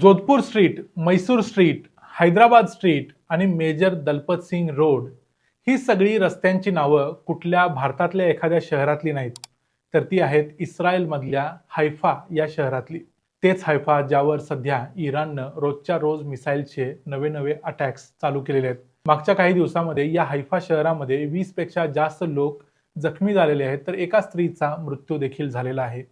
Jodhpur street Mysore street Hyderabad street आणि major Dalpat Singh road ही सगळी रस्त्यांची नावं कुठल्या भारतातल्या एखाद्या शहरातली नाहीत. तर ती आहेत इस्रायलमधल्या हायफा या शहरातली. तेच हायफा ज्यावर सध्या इराणनं रोजच्या रोज मिसाईलचे नवे नवे अटॅक्स चालू केलेले आहेत. मागच्या काही दिवसामध्ये या हायफा शहरामध्ये वीसपेक्षा जास्त लोक जखमी झालेले आहेत तर एका स्त्रीचा मृत्यू देखील झालेला आहे.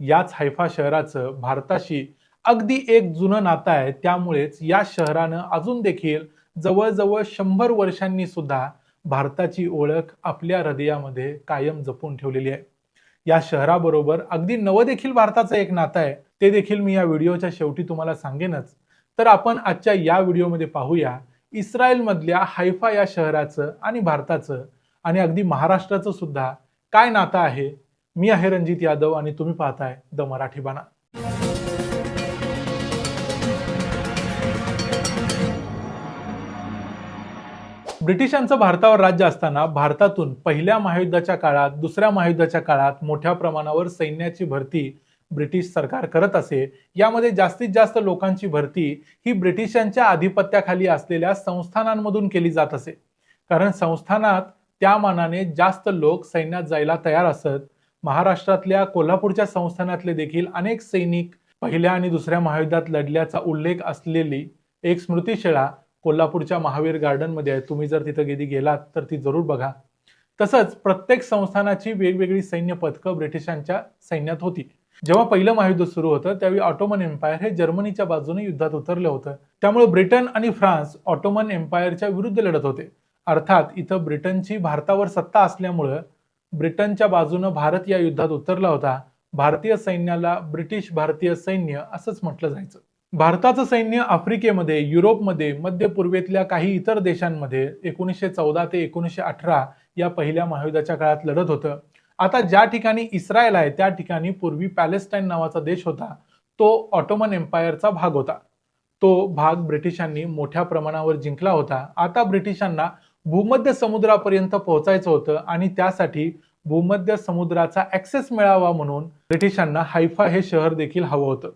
याच हायफा शहराचं भारताशी अगदी एक जुनं नातं आहे. त्यामुळेच या शहरानं अजून देखील जवळजवळ शंभर वर्षांनी सुद्धा भारताची ओळख आपल्या हृदयामध्ये कायम जपून ठेवलेली आहे. या शहराबरोबर अगदी नवं देखील भारताचं एक नातं आहे. ते देखील मी या व्हिडिओच्या शेवटी तुम्हाला सांगेनच. तर आपण आजच्या या व्हिडिओमध्ये पाहूया इस्रायलमधल्या हायफा या शहराचं आणि भारताचं आणि अगदी महाराष्ट्राचं सुद्धा काय नातं आहे. मी आहे रणजित यादव आणि तुम्ही पाहताय द मराठी बाणा. ब्रिटिशांचं भारतावर राज्य असताना भारतातून पहिल्या महायुद्धाच्या काळात दुसऱ्या महायुद्धाच्या काळात मोठ्या प्रमाणावर सैन्याची भरती ब्रिटिश सरकार करत असे. यामध्ये जास्तीत जास्त लोकांची भरती ही ब्रिटिशांच्या आधिपत्याखाली असलेल्या संस्थानांमधून केली जात असे. कारण संस्थानात त्या मानाने जास्त लोक सैन्यात जायला तयार असत. महाराष्ट्रातल्या कोल्हापूरच्या संस्थानातले देखील अनेक सैनिक पहिल्या आणि दुसऱ्या महायुद्धात लढल्याचा उल्लेख असलेली एक स्मृतिशिळा कोल्हापूरच्या महावीर गार्डनमध्ये आहे. तुम्ही जर तिथं कधी गेलात तर ती जरूर बघा. तसंच प्रत्येक संस्थानाची वेगवेगळी सैन्य पथकं ब्रिटिशांच्या सैन्यात होती. जेव्हा पहिलं महायुद्ध सुरू होतं त्यावेळी ऑटोमन एम्पायर हे जर्मनीच्या बाजूने युद्धात उतरलं होतं. त्यामुळे ब्रिटन आणि फ्रान्स ऑटोमन एम्पायरच्या विरुद्ध लढत होते. अर्थात इथं ब्रिटनची भारतावर सत्ता असल्यामुळं ब्रिटनच्या बाजूनं भारत या युद्धात उतरला होता. भारतीय सैन्याला ब्रिटिश भारतीय सैन्य असंच म्हटलं जायचं. भारताचं सैन्य आफ्रिकेमध्ये युरोपमध्ये मध्य पूर्वेतल्या काही इतर देशांमध्ये एकोणीसशे चौदा ते एकोणीसशे अठरा या पहिल्या महायुद्धाच्या काळात लढत होतं. आता ज्या ठिकाणी इस्रायल आहे त्या ठिकाणी पूर्वी पॅलेस्टाईन नावाचा देश होता तो ऑटोमन एम्पायरचा भाग होता. तो भाग ब्रिटिशांनी मोठ्या प्रमाणावर जिंकला होता. आता ब्रिटिशांना भूमध्य समुद्रापर्यंत पोहोचायचं होतं आणि त्यासाठी भूमध्य समुद्राचा ऍक्सेस मिळावा म्हणून ब्रिटिशांना हायफा हे शहर देखील हवं होतं.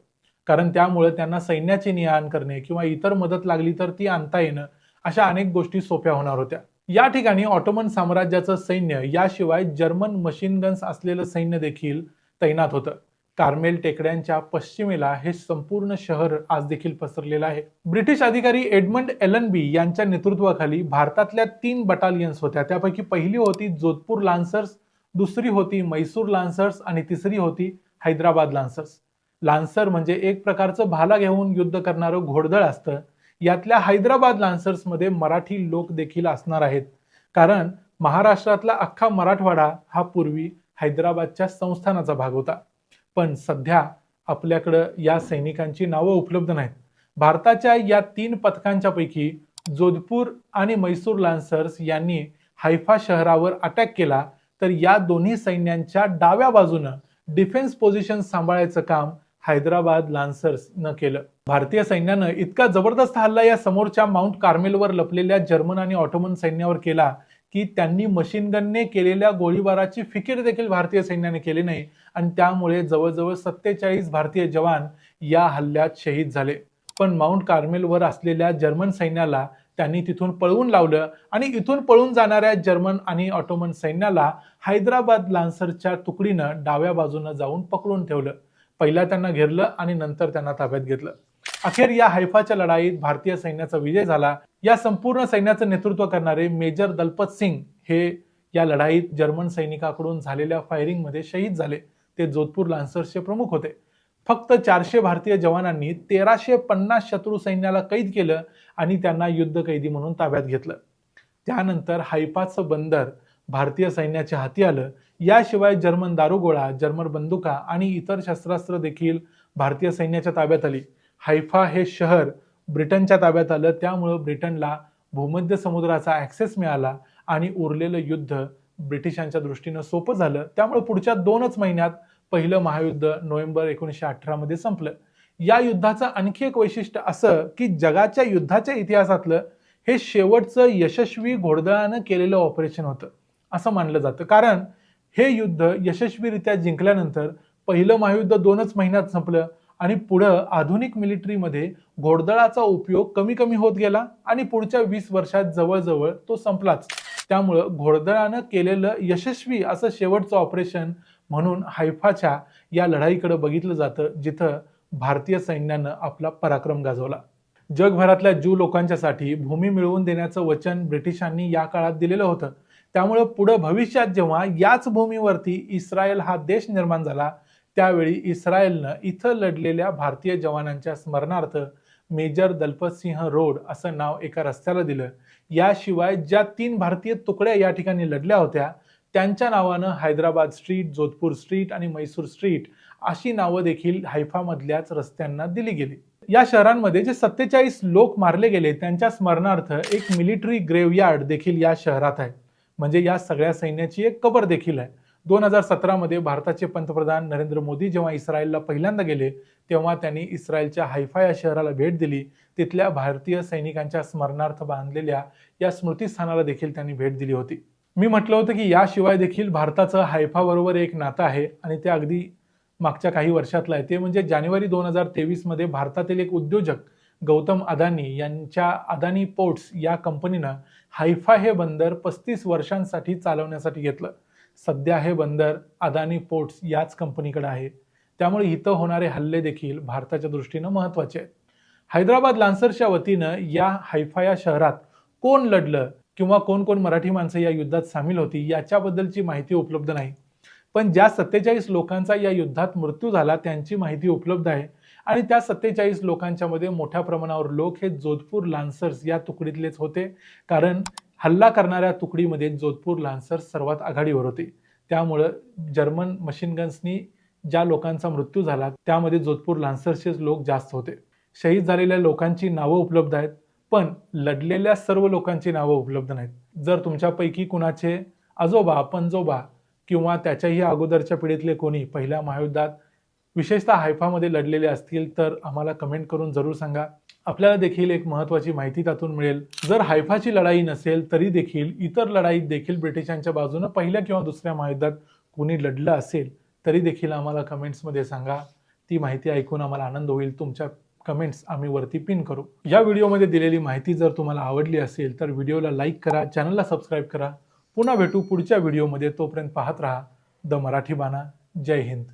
कारण त्यामुळे त्यांना सैन्याचे ने आण करणे किंवा इतर मदत लागली तर ती आणता येणं अशा अनेक गोष्टी सोप्या होणार होत्या. या ठिकाणी ऑटोमन साम्राज्याचं सैन्य याशिवाय जर्मन मशीन गन्स असलेलं सैन्य देखील तैनात होतं. कार्मेल टेकड्यांच्या पश्चिमेला हे संपूर्ण शहर आज देखील पसरलेलं आहे. ब्रिटिश अधिकारी एडमंड एलनबी यांच्या नेतृत्वाखाली भारतातल्या तीन बटालियन्स होत्या. त्यापैकी पहिली होती जोधपूर लान्सर्स दुसरी होती मैसूर लान्सर्स आणि तिसरी होती हैदराबाद लान्सर्स लान्सर म्हणजे एक प्रकारचं भाला घेऊन युद्ध करणारं घोडदळ असतं. यातल्या हैदराबाद लान्सर्समध्ये मराठी लोक देखील असणार आहेत. कारण महाराष्ट्रातला अख्खा मराठवाडा हा पूर्वी हैदराबादच्या संस्थानाचा भाग होता. पण सध्या आपल्याकडं या सैनिकांची नावं उपलब्ध नाहीत. भारताच्या या तीन पथकांच्या पैकी जोधपूर आणि मैसूर लान्सर्स यांनी हायफा शहरावर अटॅक केला तर या दोन्ही सैन्यांच्या डाव्या बाजूनं डिफेन्स पोझिशन सांभाळायचं काम हैदराबाद लान्सर्सनं केलं. भारतीय सैन्यानं इतका जबरदस्त हल्ला या समोरच्या माउंट कार्मेलवर लपलेल्या जर्मन आणि ऑटोमन सैन्यावर केला की त्यांनी मशीन गनने केलेल्या गोळीबाराची फिकीर देखील भारतीय सैन्याने केली नाही आणि त्यामुळे जवळजवळ सत्तेचाळीस भारतीय जवान या हल्ल्यात शहीद झाले. पण माउंट कार्मेलवर असलेल्या जर्मन सैन्याला त्यांनी तिथून पळवून लावलं आणि इथून पळून जाणाऱ्या जर्मन आणि ऑटोमन सैन्याला हैदराबाद लान्सरच्या तुकडीनं डाव्या बाजूनं जाऊन पकडून ठेवलं. पहिला त्यांना घेरलं आणि नंतर त्यांना ताब्यात घेतलं. अखेर या हैफाच्या लढाईत भारतीय सैन्याचा विजय झाला. या संपूर्ण सैन्याचं नेतृत्व करणारे मेजर दलपत सिंग हे या लढाईत जर्मन सैनिकाकडून झालेल्या फायरिंगमध्ये शहीद झाले. ते जोधपूर लान्सर्सचे प्रमुख होते. फक्त चारशे भारतीय जवानांनी तेराशे पन्नास शत्रू सैन्याला कैद केलं आणि त्यांना युद्ध कैदी म्हणून ताब्यात घेतलं. त्यानंतर हैफाचं बंदर भारतीय सैन्याच्या हाती आलं याशिवाय जर्मन दारुगोळा जर्मन बंदुका आणि इतर शस्त्रास्त्र देखील भारतीय सैन्याच्या ताब्यात आली. हायफा हे शहर ब्रिटनच्या ताब्यात आलं त्यामुळं ब्रिटनला भूमध्य समुद्राचा ऍक्सेस मिळाला आणि उरलेलं युद्ध ब्रिटिशांच्या दृष्टीनं सोपं झालं. त्यामुळे पुढच्या दोनच महिन्यात पहिलं महायुद्ध नोव्हेंबर एकोणीसशे अठरामध्ये संपलं. या युद्धाचं आणखी एक वैशिष्ट्य असं की जगाच्या युद्धाच्या इतिहासातलं हे शेवटचं यशस्वी घोडदळानं केलेलं ऑपरेशन होतं असं मानलं जातं. कारण हे युद्ध यशस्वीरित्या जिंकल्यानंतर पहिलं महायुद्ध दोनच महिन्यात संपलं आणि पुढं आधुनिक मिलिटरीमध्ये घोडदळाचा उपयोग कमी कमी होत गेला आणि पुढच्या वीस वर्षात जवळजवळ तो संपलाच. त्यामुळं घोडदळानं केलेलं यशस्वी असं शेवटचं ऑपरेशन म्हणून हायफाच्या या लढाईकडे बघितलं जातं जिथं भारतीय सैन्यानं आपला पराक्रम गाजवला. जगभरातल्या ज्यू लोकांच्यासाठी भूमी मिळवून देण्याचं वचन ब्रिटिशांनी या काळात दिलेलं होतं. त्यामुळं पुढं भविष्यात जेव्हा याच भूमीवरती इस्रायल हा देश निर्माण झाला त्यावेळी इस्रायलनं इथं लढलेल्या भारतीय जवानांच्या स्मरणार्थ मेजर दलपत सिंह रोड असं नाव एका रस्त्याला दिलं. याशिवाय ज्या तीन भारतीय तुकड्या या ठिकाणी लढल्या होत्या त्यांच्या नावानं हैदराबाद स्ट्रीट जोधपूर स्ट्रीट आणि मैसूर स्ट्रीट अशी नावं देखील हायफामधल्याच रस्त्यांना दिली गेली. या शहरांमध्ये जे सत्तेचाळीस लोक मारले गेले त्यांच्या स्मरणार्थ एक मिलिटरी ग्रेवयार्ड देखील या शहरात आहे. म्हणजे या सगळ्या सैन्याची एक कबर देखील आहे. दोन हजार सतरामध्ये भारताचे पंतप्रधान नरेंद्र मोदी जेव्हा इस्रायलला पहिल्यांदा गेले तेव्हा त्यांनी इस्रायलच्या हायफा या शहराला भेट दिली. तिथल्या भारतीय सैनिकांच्या स्मरणार्थ बांधलेल्या या स्मृतीस्थानाला देखील त्यांनी भेट दिली होती. मी म्हटलं होतं की याशिवाय देखील भारताचं हायफाबरोबर एक नातं आहे आणि ते अगदी मागच्या काही वर्षातलं आहे. ते म्हणजे जानेवारी दोन हजार तेवीसमध्ये भारतातील एक उद्योजक गौतम अदानी यांच्या अदानी पोर्ट्स या कंपनीनं हायफा हे बंदर पस्तीस वर्षांसाठी चालवण्यासाठी घेतलं. सध्या हे बंदर अदानी पोर्ट्स याच कंपनीकडे आहे. त्यामुळे इथं होणारे हल्ले देखील भारताच्या दृष्टीनं महत्त्वाचे आहेत. हैदराबाद लान्सर्सच्या वतीनं या हायफा या शहरात कोण लढलं किंवा कोण कोण मराठी माणसं या युद्धात सामील होती याच्याबद्दलची माहिती उपलब्ध नाही. पण ज्या सत्तेचाळीस लोकांचा या युद्धात मृत्यू झाला त्यांची माहिती उपलब्ध आहे. आणि त्या सत्तेचाळीस लोकांच्या मध्ये मोठ्या प्रमाणावर लोक हे जोधपूर लान्सर्स या तुकडीतलेच होते. कारण हल्ला करणाऱ्या तुकडीमध्ये जोधपूर लान्सर्स सर्वात आघाडीवर होते. त्यामुळं जर्मन मशीन गन्सनी ज्या लोकांचा मृत्यू झाला त्यामध्ये जोधपूर लान्सर्सचेच लोक जास्त होते. शहीद झालेल्या लोकांची नावं उपलब्ध आहेत पण लढलेल्या सर्व लोकांची नावं उपलब्ध नाहीत. जर तुमच्यापैकी कुणाचे आजोबा पणजोबा किंवा त्याच्याही अगोदरच्या पिढीतले कोणी पहिल्या महायुद्धात विशेषतः हायफामध्ये लढलेले असतील तर आम्हाला कमेंट करून जरूर सांगा. आपल्याला देखील एक महत्त्वाची माहिती त्यातून मिळेल. जर हायफाची लढाई नसेल तरी देखील इतर लढाईत देखील ब्रिटिशांच्या बाजूनं पहिल्या किंवा दुसऱ्या महायुद्धात कुणी लढलं असेल तरी देखील आम्हाला कमेंट्समध्ये सांगा. ती माहिती ऐकून आम्हाला आनंद होईल. तुमच्या कमेंट्स आम्ही वरती पिन करू. या व्हिडिओमध्ये दिलेली माहिती जर तुम्हाला आवडली असेल तर व्हिडिओला लाईक करा चॅनलला सबस्क्राईब करा. पुन्हा भेटू पुढच्या व्हिडिओमध्ये. तोपर्यंत पाहत राहा. द मराठी बाणा. जय हिंद.